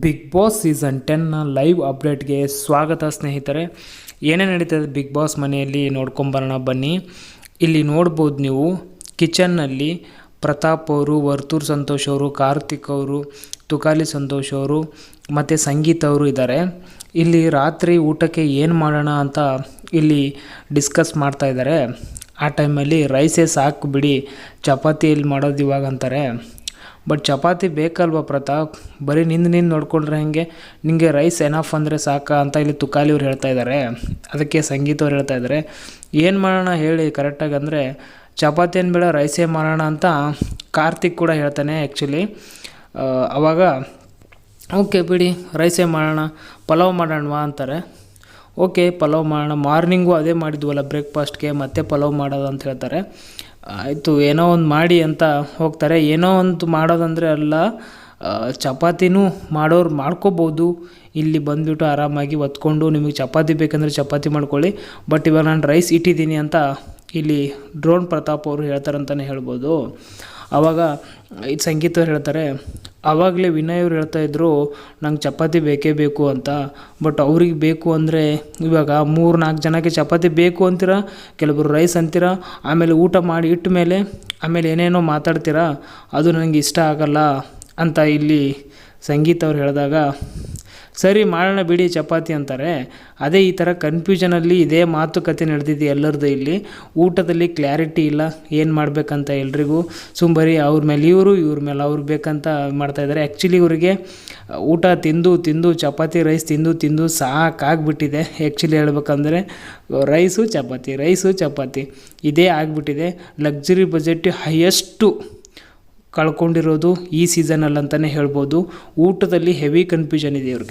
Big boss season ಟೆನ್ನ live ಅಪ್ಡೇಟ್ಗೆ ಸ್ವಾಗತ ಸ್ನೇಹಿತರೆ. ಏನೇ ನಡೀತದೆ ಬಿಗ್ ಬಾಸ್ ಮನೆಯಲ್ಲಿ ನೋಡ್ಕೊಂಬರೋಣ ಬನ್ನಿ. ಇಲ್ಲಿ ನೋಡ್ಬೋದು ನೀವು ಕಿಚನ್ನಲ್ಲಿ ಪ್ರತಾಪ್ ಅವರು, ವರ್ತೂರ್ ಸಂತೋಷ್ ಅವರು, ಕಾರ್ತಿಕ್ ಅವರು, ತುಕಾಲಿ ಸಂತೋಷ್ ಅವರು, ಮತ್ತು ಸಂಗೀತ ಅವರು ಇದ್ದಾರೆ. ಇಲ್ಲಿ ರಾತ್ರಿ ಊಟಕ್ಕೆ ಏನು ಮಾಡೋಣ ಅಂತ ಇಲ್ಲಿ ಡಿಸ್ಕಸ್ ಮಾಡ್ತಾ ಇದ್ದಾರೆ. ಆ ಟೈಮಲ್ಲಿ ರೈಸೇ ಸಾಕು ಬಿಡಿ ಚಪಾತಿಯಲ್ಲಿ ಮಾಡೋದು ಇವಾಗ ಅಂತಾರೆ. ಬಟ್ ಚಪಾತಿ ಬೇಕಲ್ವ ಪ್ರತಾಪ್? ಬರೀ ನಿಂದು ನಿಂದು ನೋಡ್ಕೊಂಡ್ರೆ ಹೇಗೆ? ನಿಮಗೆ ರೈಸ್ ಎನಫ್ ಅಂದರೆ ಸಾಕಾ ಅಂತ ಇಲ್ಲಿ ತುಕಾಲಿ ಅವ್ರು ಹೇಳ್ತಾ ಇದ್ದಾರೆ ಅದಕ್ಕೆ ಸಂಗೀತ ಅವ್ರು ಹೇಳ್ತಾ ಇದ್ದಾರೆ ಏನು ಮಾಡೋಣ ಹೇಳಿ ಕರೆಕ್ಟಾಗಿ ಅಂದರೆ ಚಪಾತಿ ಏನು ಬೇಡ ರೈಸೇ ಮಾಡೋಣ ಅಂತ ಕಾರ್ತಿಕ್ ಕೂಡ ಹೇಳ್ತಾನೆ ಆ್ಯಕ್ಚುಲಿ ಅವಾಗ ಓಕೆ ಬಿಡಿ ರೈಸೇ ಮಾಡೋಣ, ಪಲಾವ್ ಮಾಡೋಣವಾ? ಅಂತಾರೆ. ಓಕೆ ಪಲಾವ್ ಮಾಡೋಣ. ಮಾರ್ನಿಂಗು ಅದೇ ಮಾಡಿದ್ವಲ್ಲ ಬ್ರೇಕ್ಫಾಸ್ಟ್ಗೆ ಮತ್ತೆ ಪಲಾವ್ ಮಾಡೋದು ಅಂತ ಹೇಳ್ತಾರೆ. ಆಯಿತು, ಏನೋ ಒಂದು ಮಾಡಿ ಅಂತ ಹೋಗ್ತಾರೆ. ಏನೋ ಒಂದು ಮಾಡೋದಂದರೆ ಅಲ್ಲ ಚಪಾತಿನೂ ಮಾಡೋರು ಮಾಡ್ಕೋಬೋದು. ಇಲ್ಲಿ ಬಂದುಬಿಟ್ಟು ಆರಾಮಾಗಿ ಒತ್ಕೊಂಡು ನಿಮಗೆ ಚಪಾತಿ ಬೇಕಂದರೆ ಚಪಾತಿ ಮಾಡ್ಕೊಳ್ಳಿ. ಬಟ್ ಇವಾಗ ನಾನು ರೈಸ್ ಇಟ್ಟಿದ್ದೀನಿ ಅಂತ ಇಲ್ಲಿ ಡ್ರೋನ್ ಪ್ರತಾಪ್ ಅವರು ಹೇಳ್ತಾರಂತಲೇ ಹೇಳ್ಬೋದು. ಆವಾಗ ಇದು ಸಂಗೀತ ಅವ್ರು ಹೇಳ್ತಾರೆ ಆವಾಗಲೇ ವಿನಯ್ ಅವ್ರು ಹೇಳ್ತಾ ಇದ್ರು, ನಂಗೆ ಚಪಾತಿ ಬೇಕೇ ಬೇಕು ಅಂತ. ಬಟ್ ಅವ್ರಿಗೆ ಬೇಕು ಅಂದರೆ ಇವಾಗ ಮೂರು ನಾಲ್ಕು ಜನಕ್ಕೆ ಚಪಾತಿ ಬೇಕು ಅಂತೀರಾ ಕೆಲವರು ರೈಸ್ ಅಂತೀರ, ಆಮೇಲೆ ಊಟ ಮಾಡಿ ಇಟ್ಟ ಮೇಲೆ, ಆಮೇಲೆ ಏನೇನೋ ಮಾತಾಡ್ತೀರಾ, ಅದು ನನಗೆ ಇಷ್ಟ ಆಗಲ್ಲ ಅಂತ ಇಲ್ಲಿ ಸಂಗೀತ ಅವ್ರು ಹೇಳಿದಾಗ ಸರಿ ಮಾಡೋಣ ಬಿಡಿ ಚಪಾತಿ ಅಂತಾರೆ. ಅದೇ ಈ ಥರ ಕನ್ಫ್ಯೂಷನಲ್ಲಿ ಇದೇ ಮಾತುಕತೆ ನಡೆದಿದೆ ಎಲ್ಲರದ್ದು ಇಲ್ಲಿ. ಊಟದಲ್ಲಿ ಕ್ಲಾರಿಟಿ ಇಲ್ಲ, ಏನು ಮಾಡಬೇಕಂತ ಎಲ್ರಿಗೂ. ಸುಂಬರಿ, ಅವ್ರ ಮೇಲೆ ಇವರು, ಇವ್ರ ಮೇಲೆ ಅವ್ರು ಬೇಕಂತ ಮಾಡ್ತಾಯಿದ್ದಾರೆ ಆ್ಯಕ್ಚುಲಿ ಇವರಿಗೆ, ಊಟ ತಿಂದು ತಿಂದು, ಚಪಾತಿ ರೈಸ್ ತಿಂದು ತಿಂದು ಸಾಕಾಗ್ಬಿಟ್ಟಿದೆ. ಆ್ಯಕ್ಚುಲಿ ಹೇಳ್ಬೇಕಂದ್ರೆ ರೈಸು ಚಪಾತಿ ರೈಸು ಚಪಾತಿ. ಇದೇ ಆಗಿಬಿಟ್ಟಿದೆ. ಲಕ್ಸುರಿ ಬಜೆಟ್ ಹೈಯೆಸ್ಟು ಕಳ್ಕೊಂಡಿರೋದು ಈ ಸೀಸನಲ್ಲಿ ಅಂತಲೇ ಹೇಳ್ಬೋದು. ಊಟದಲ್ಲಿ ಹೆವಿ ಕನ್ಫ್ಯೂಷನ್ ಇದೆ ಇವ್ರಿಗೆ.